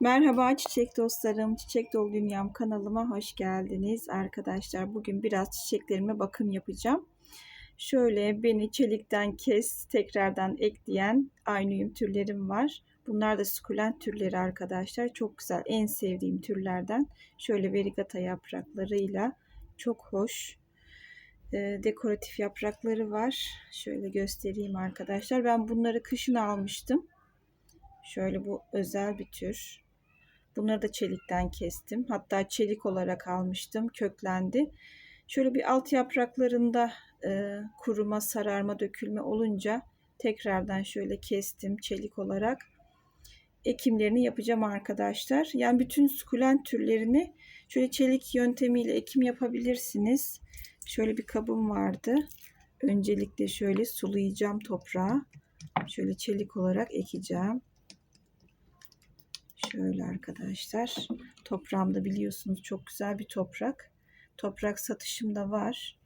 Merhaba çiçek dostlarım, Çiçek Dolu Dünyam kanalıma hoş geldiniz arkadaşlar. Bugün biraz çiçeklerime bakım yapacağım. Şöyle beni çelikten kes, tekrardan ekleyen aynıyum türlerim var. Bunlar da sukulent türleri arkadaşlar. Çok güzel, en sevdiğim türlerden. Şöyle verigata yapraklarıyla çok hoş e, dekoratif yaprakları var. Şöyle göstereyim arkadaşlar. Ben bunları kışın almıştım. Şöyle bu özel bir tür. Bunları da çelikten kestim. Hatta çelik olarak almıştım. Köklendi. Şöyle bir alt yapraklarında e, kuruma, sararma, dökülme olunca tekrardan şöyle kestim çelik olarak. Ekimlerini yapacağım arkadaşlar. Yani bütün sukulent türlerini şöyle çelik yöntemiyle ekim yapabilirsiniz. Şöyle bir kabım vardı. Öncelikle şöyle sulayacağım toprağı. Şöyle çelik olarak ekeceğim. Şöyle arkadaşlar. Toprağımda biliyorsunuz çok güzel bir toprak. Toprak satışım da var.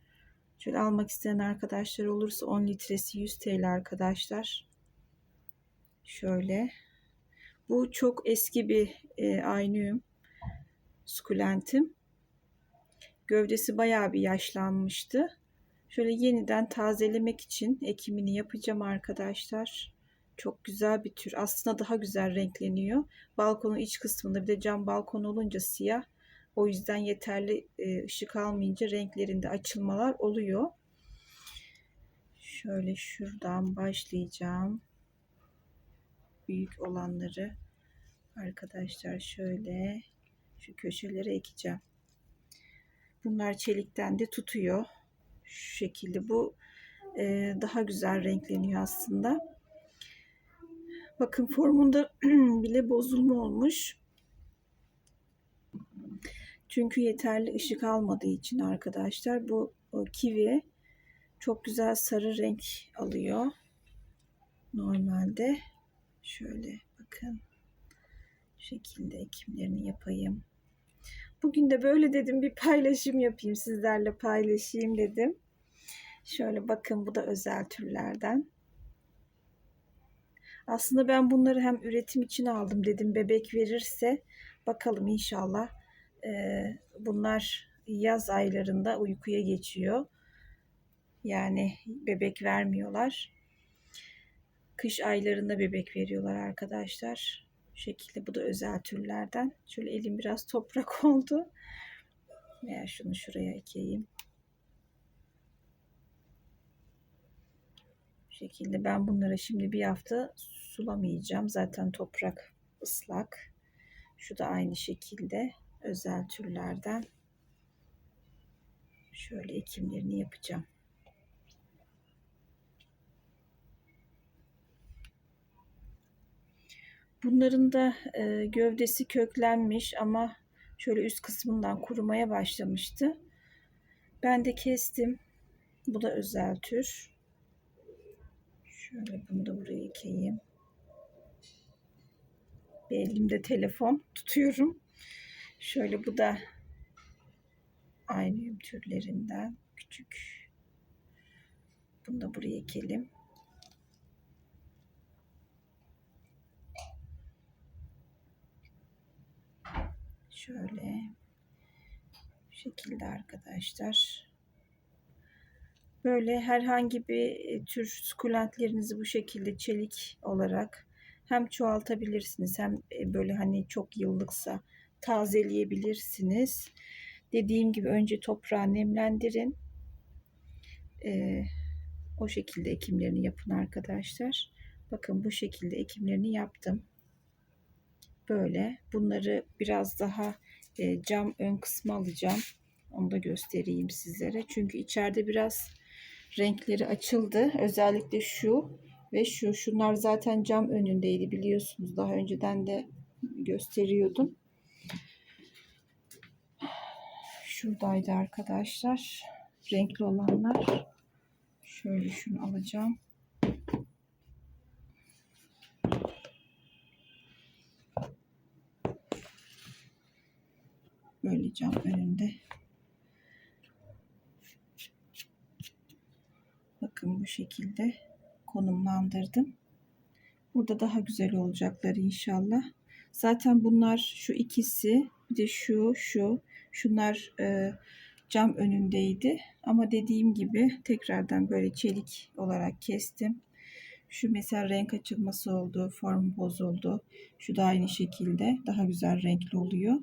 Şöyle almak isteyen arkadaşlar olursa 10 litresi 100 TL arkadaşlar. Şöyle. Bu çok eski bir e, aynıyum. Sukulentim. Gövdesi bayağı bir yaşlanmıştı. Şöyle yeniden tazelemek için ekimini yapacağım arkadaşlar. Çok güzel bir tür. Aslında daha güzel renkleniyor. Balkonun iç kısmında bir de cam balkon olunca siyah. O yüzden yeterli e, ışık almayınca renklerinde açılmalar oluyor. Şöyle şuradan başlayacağım. Büyük olanları arkadaşlar şöyle şu köşelere ekeceğim. Bunlar çelikten de tutuyor. Şu şekilde bu e, daha güzel renkleniyor aslında. Bakın formunda bile bozulma olmuş. Çünkü yeterli ışık almadığı için arkadaşlar bu kivi çok güzel sarı renk alıyor. Normalde şöyle bakın şekilde ekimlerini yapayım. Bugün de böyle dedim bir paylaşım yapayım sizlerle paylaşayım dedim. Şöyle bakın bu da özel türlerden. Aslında ben bunları hem üretim için aldım dedim bebek verirse bakalım inşallah ee, bunlar yaz aylarında uykuya geçiyor. Yani bebek vermiyorlar. Kış aylarında bebek veriyorlar arkadaşlar. Bu şekilde bu da özel türlerden. Şöyle elim biraz toprak oldu. Veya şunu şuraya ekeyim. Şekilde ben bunları şimdi bir hafta sulamayacağım. Zaten toprak ıslak. Şu da aynı şekilde özel türlerden şöyle ekimlerini yapacağım. Bunların da e, gövdesi köklenmiş ama şöyle üst kısmından kurumaya başlamıştı. Ben de kestim. Bu da özel tür. Şöyle bunu da buraya ekeyim. Bir elimde telefon tutuyorum. Şöyle bu da aynı türlerinden küçük. Bunu da buraya ekelim. Şöyle bu şekilde arkadaşlar. Böyle herhangi bir tür sukulentlerinizi bu şekilde çelik olarak hem çoğaltabilirsiniz hem e, böyle hani çok yıllıksa tazeleyebilirsiniz. Dediğim gibi önce toprağı nemlendirin. Ee, o şekilde ekimlerini yapın arkadaşlar. Bakın bu şekilde ekimlerini yaptım. Böyle. Bunları biraz daha e, cam ön kısmı alacağım. Onu da göstereyim sizlere. Çünkü içeride biraz renkleri açıldı. Özellikle şu ve şu. Şunlar zaten cam önündeydi biliyorsunuz. Daha önceden de gösteriyordum. Şuradaydı arkadaşlar. Renkli olanlar. Şöyle şunu alacağım. Böyle cam önünde. Bakın bu şekilde konumlandırdım. Burada daha güzel olacaklar inşallah. Zaten bunlar şu ikisi bir de şu şu şunlar e, cam önündeydi. Ama dediğim gibi tekrardan böyle çelik olarak kestim. Şu mesela renk açılması oldu, form bozuldu. Şu da aynı şekilde daha güzel renkli oluyor.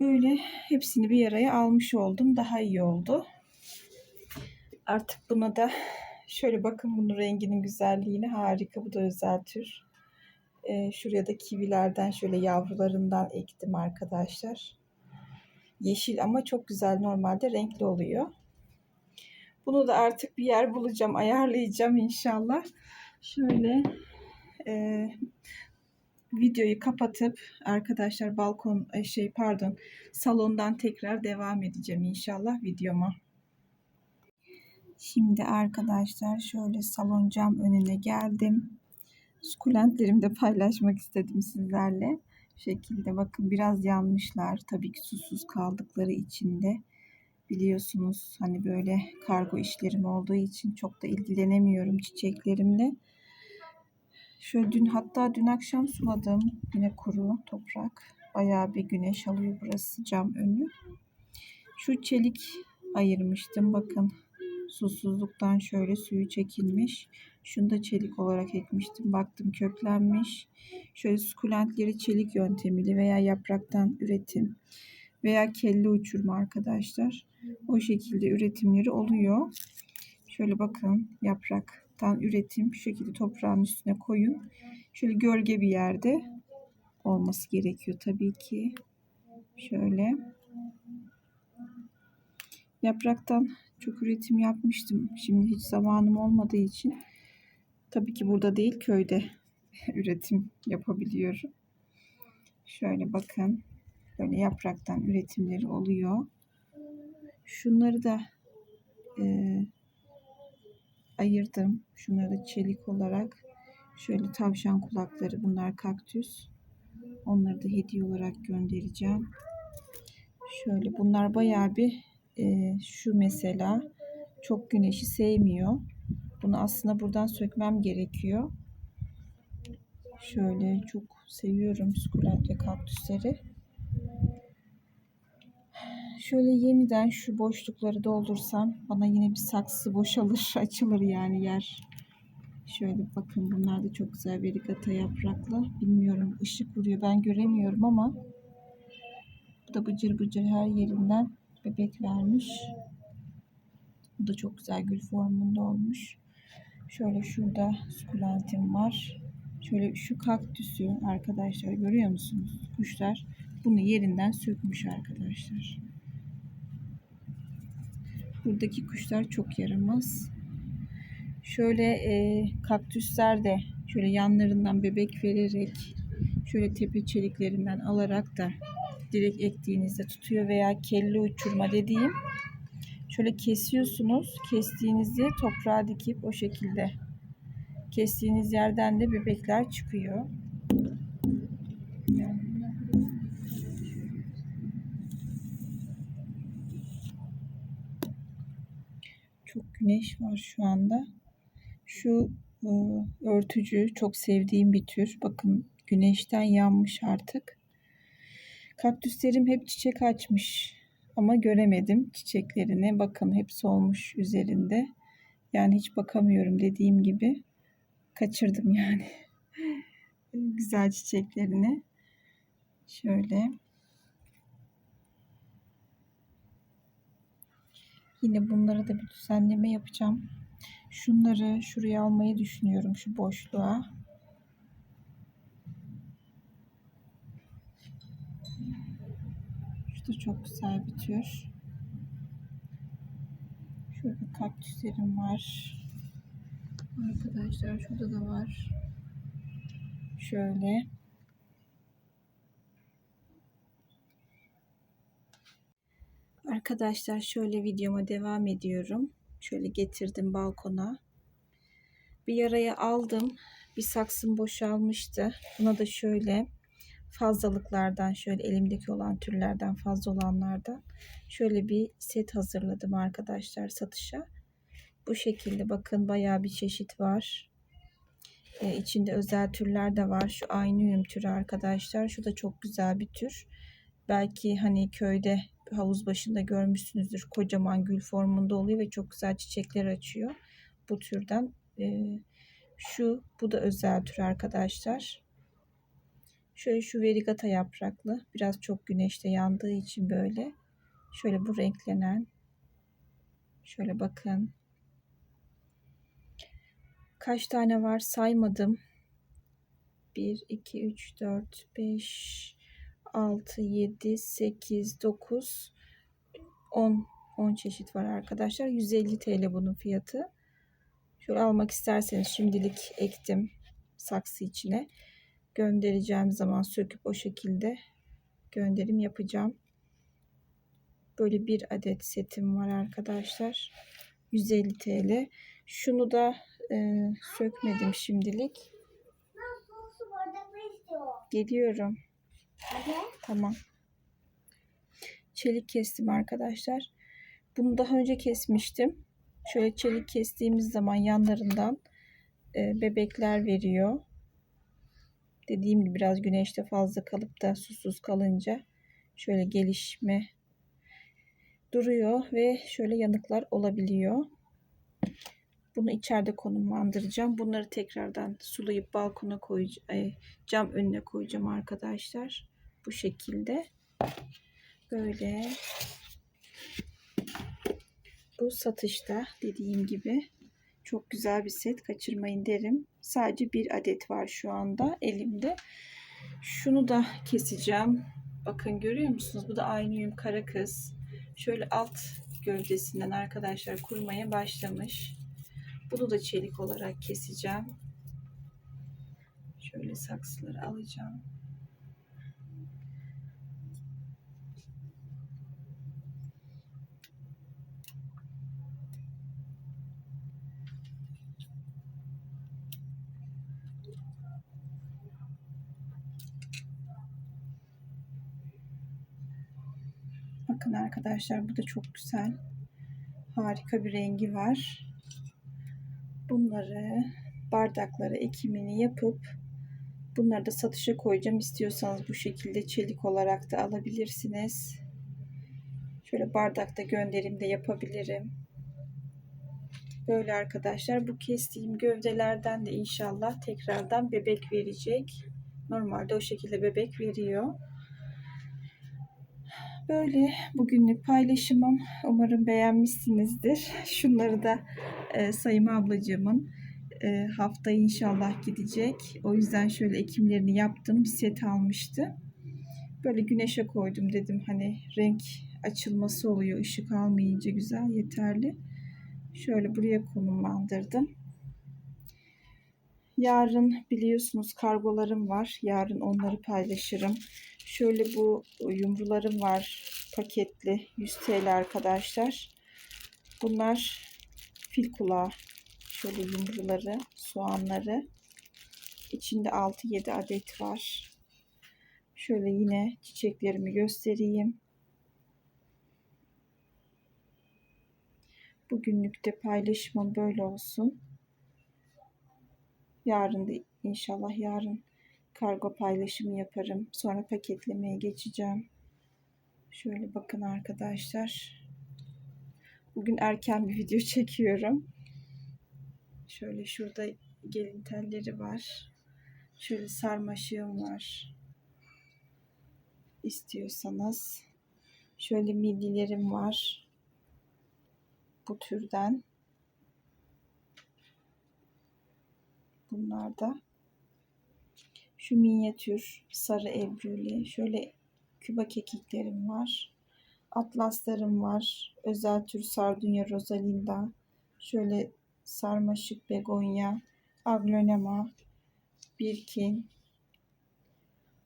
Böyle hepsini bir araya almış oldum. Daha iyi oldu. Artık buna da şöyle bakın bunun renginin güzelliğine harika. Bu da özel tür. Ee, şuraya da kivilerden şöyle yavrularından ektim arkadaşlar. Yeşil ama çok güzel normalde renkli oluyor. Bunu da artık bir yer bulacağım, ayarlayacağım inşallah. Şöyle e, videoyu kapatıp arkadaşlar balkon e, şey pardon salondan tekrar devam edeceğim inşallah videoma. Şimdi arkadaşlar şöyle salon cam önüne geldim. Sukulentlerimi de paylaşmak istedim sizlerle. Bu şekilde bakın biraz yanmışlar. Tabii ki susuz kaldıkları için de biliyorsunuz hani böyle kargo işlerim olduğu için çok da ilgilenemiyorum çiçeklerimle. Şöyle dün hatta dün akşam suladım. Yine kuru toprak. Bayağı bir güneş alıyor burası cam önü. Şu çelik ayırmıştım. Bakın susuzluktan şöyle suyu çekilmiş. Şunu da çelik olarak ekmiştim. Baktım köklenmiş. Şöyle sukulentleri çelik yöntemiyle veya yapraktan üretim veya kelle uçurma arkadaşlar. O şekilde üretimleri oluyor. Şöyle bakın yapraktan üretim şu şekilde toprağın üstüne koyun. Şöyle gölge bir yerde olması gerekiyor tabii ki. Şöyle. Yapraktan çok üretim yapmıştım. Şimdi hiç zamanım olmadığı için tabii ki burada değil köyde üretim yapabiliyorum. Şöyle bakın. Böyle yapraktan üretimleri oluyor. Şunları da e, ayırdım. Şunları da çelik olarak. Şöyle tavşan kulakları bunlar kaktüs. Onları da hediye olarak göndereceğim. Şöyle bunlar bayağı bir e, şu mesela çok güneşi sevmiyor. Bunu aslında buradan sökmem gerekiyor. Şöyle çok seviyorum sukulent ve kaktüsleri. Şöyle yeniden şu boşlukları doldursam bana yine bir saksı boşalır, açılır yani yer. Şöyle bakın bunlar da çok güzel verigata yapraklı. Bilmiyorum ışık vuruyor ben göremiyorum ama bu da bıcır bıcır her yerinden bebek vermiş. Bu da çok güzel gül formunda olmuş. Şöyle şurada sukulentim var. Şöyle şu kaktüsü arkadaşlar görüyor musunuz? Kuşlar bunu yerinden sökmüş arkadaşlar. Buradaki kuşlar çok yaramaz. Şöyle e, kaktüsler de şöyle yanlarından bebek vererek şöyle tepe çeliklerinden alarak da direkt ektiğinizde tutuyor veya kelle uçurma dediğim şöyle kesiyorsunuz. Kestiğinizde toprağa dikip o şekilde kestiğiniz yerden de bebekler çıkıyor. Çok güneş var şu anda. Şu e, örtücü çok sevdiğim bir tür. Bakın güneşten yanmış artık. Kaktüslerim hep çiçek açmış ama göremedim çiçeklerini. Bakın hep solmuş üzerinde. Yani hiç bakamıyorum dediğim gibi. Kaçırdım yani. Güzel çiçeklerini. Şöyle. Yine bunlara da bir düzenleme yapacağım. Şunları şuraya almayı düşünüyorum şu boşluğa. Şu da çok güzel tür. Şurada kaktüslerim var. Arkadaşlar şurada da var. Şöyle. Arkadaşlar şöyle videoma devam ediyorum. Şöyle getirdim balkona. Bir yaraya aldım. Bir saksım boşalmıştı. Buna da şöyle fazlalıklardan şöyle elimdeki olan türlerden fazla olanlardan şöyle bir set hazırladım arkadaşlar satışa. Bu şekilde bakın bayağı bir çeşit var. E, içinde özel türler de var. Şu aynı türü arkadaşlar. Şu da çok güzel bir tür. Belki hani köyde havuz başında görmüşsünüzdür. Kocaman gül formunda oluyor ve çok güzel çiçekler açıyor. Bu türden. E, şu bu da özel tür arkadaşlar. Şöyle şu verigata yapraklı. Biraz çok güneşte yandığı için böyle. Şöyle bu renklenen. Şöyle bakın. Kaç tane var saymadım. 1, 2, 3, 4, 5, 6, 7, 8, 9, 10. 10 çeşit var arkadaşlar. 150 TL bunun fiyatı. Şöyle almak isterseniz şimdilik ektim saksı içine. Göndereceğim zaman söküp o şekilde gönderim yapacağım. Böyle bir adet setim var arkadaşlar. 150 TL. Şunu da e, sökmedim şimdilik. Geliyorum. Tamam. Çelik kestim arkadaşlar. Bunu daha önce kesmiştim. Şöyle çelik kestiğimiz zaman yanlarından e, bebekler veriyor. Dediğim gibi biraz güneşte fazla kalıp da susuz kalınca şöyle gelişme duruyor ve şöyle yanıklar olabiliyor. Bunu içeride konumlandıracağım. Bunları tekrardan sulayıp balkona koyacağım. Cam önüne koyacağım arkadaşlar. Bu şekilde. Böyle. Bu satışta dediğim gibi çok güzel bir set. Kaçırmayın derim. Sadece bir adet var şu anda elimde. Şunu da keseceğim. Bakın görüyor musunuz? Bu da aynı kara kız. Şöyle alt gövdesinden arkadaşlar kurmaya başlamış. Bunu da çelik olarak keseceğim. Şöyle saksıları alacağım. Bakın arkadaşlar bu da çok güzel. Harika bir rengi var. Bunları bardaklara ekimini yapıp bunları da satışa koyacağım. İstiyorsanız bu şekilde çelik olarak da alabilirsiniz. Şöyle bardakta gönderim de yapabilirim. Böyle arkadaşlar bu kestiğim gövdelerden de inşallah tekrardan bebek verecek. Normalde o şekilde bebek veriyor. Böyle bugünlük paylaşımım. Umarım beğenmişsinizdir. Şunları da e, Sayım ablacığımın e, hafta inşallah gidecek. O yüzden şöyle ekimlerini yaptım. Set almıştı. Böyle güneşe koydum dedim. Hani renk açılması oluyor. ışık almayınca güzel yeterli. Şöyle buraya konumlandırdım. Yarın biliyorsunuz kargolarım var. Yarın onları paylaşırım. Şöyle bu yumrularım var paketli 100 TL arkadaşlar. Bunlar fil kulağı. Şöyle yumruları, soğanları. İçinde 6-7 adet var. Şöyle yine çiçeklerimi göstereyim. Bugünlük de paylaşımım böyle olsun. Yarın da inşallah yarın kargo paylaşımı yaparım. Sonra paketlemeye geçeceğim. Şöyle bakın arkadaşlar. Bugün erken bir video çekiyorum. Şöyle şurada gelin telleri var. Şöyle sarmaşığım var. İstiyorsanız. Şöyle millilerim var. Bu türden. Bunlar da şu minyatür sarı ebruli. Şöyle küba kekiklerim var. Atlaslarım var. Özel tür sardunya rosalinda. Şöyle sarmaşık begonya. Aglonema. Birkin.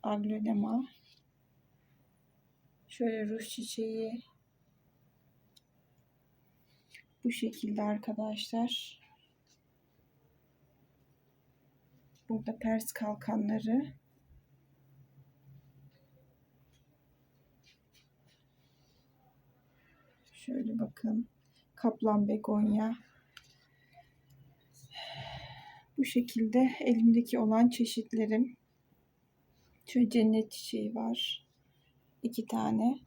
Aglonema. Şöyle ruj çiçeği. Bu şekilde arkadaşlar. Burada pers kalkanları. Şöyle bakın. Kaplan begonya. Bu şekilde elimdeki olan çeşitlerim. Şöyle cennet çiçeği var. iki tane.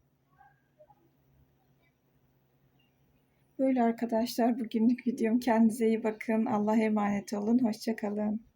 Böyle arkadaşlar bugünlük videom. Kendinize iyi bakın. Allah'a emanet olun. Hoşçakalın.